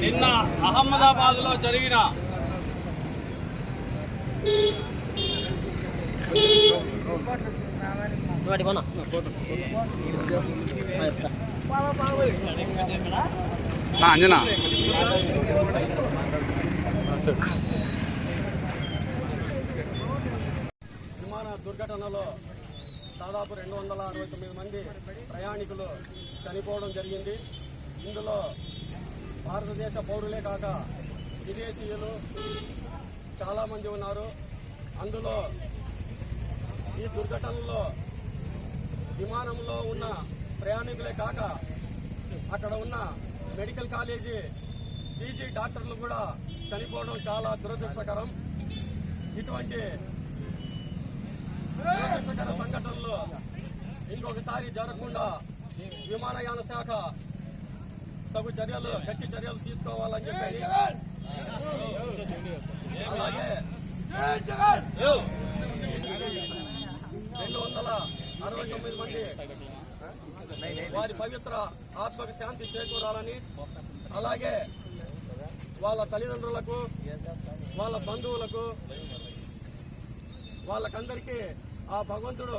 నిన్న అహ్మదాబాద్లో జరిగిన అంజనా? విమాన దుర్ఘటనలో దాదాపు రెండు వందల అరవై తొమ్మిది మంది ప్రయాణికులు చనిపోవడం జరిగింది. ఇందులో భారతదేశ పౌరులే కాక విదేశీయులు చాలామంది ఉన్నారు. అందులో ఈ దుర్ఘటనలో విమానంలో ఉన్న ప్రయాణికులే కాక అక్కడ ఉన్న మెడికల్ కాలేజీ పీజీ డాక్టర్లు కూడా చనిపోవడం చాలా దురదృష్టకరం. ఇటువంటి దురదృష్టకర సంఘటనలు ఇంకొకసారి జరగకుండా విమానయాన శాఖ తగు చర్యలు గట్టి చర్యలు తీసుకోవాలని చెప్పి అలాగే రెండు వందల అరవై తొమ్మిది మంది వారి పవిత్ర ఆత్మకు శాంతి చేకూరాలని అలాగే వాళ్ళ తల్లిదండ్రులకు వాళ్ళ బంధువులకు వాళ్ళకందరికీ ఆ భగవంతుడు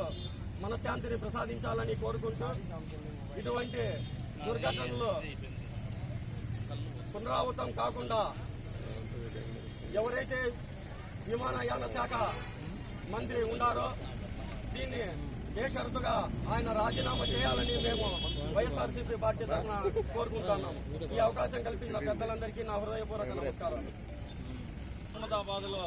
మనశ్శాంతిని ప్రసాదించాలని కోరుకుంటూ ఇటువంటి దుర్ఘటనలు పునరావృతం కాకుండా ఎవరైతే విమానయాన శాఖ మంత్రి ఉన్నారో దీన్ని బేషరతుగా ఆయన రాజీనామా చేయాలని మేము వైఎస్ఆర్సీపీ పార్టీ తరఫున కోరుకుంటున్నాము ఈ అవకాశం కల్పించిన పెద్దలందరికీ నా హృదయపూర్వక నమస్కారాలు. అహ్మదాబాద్లో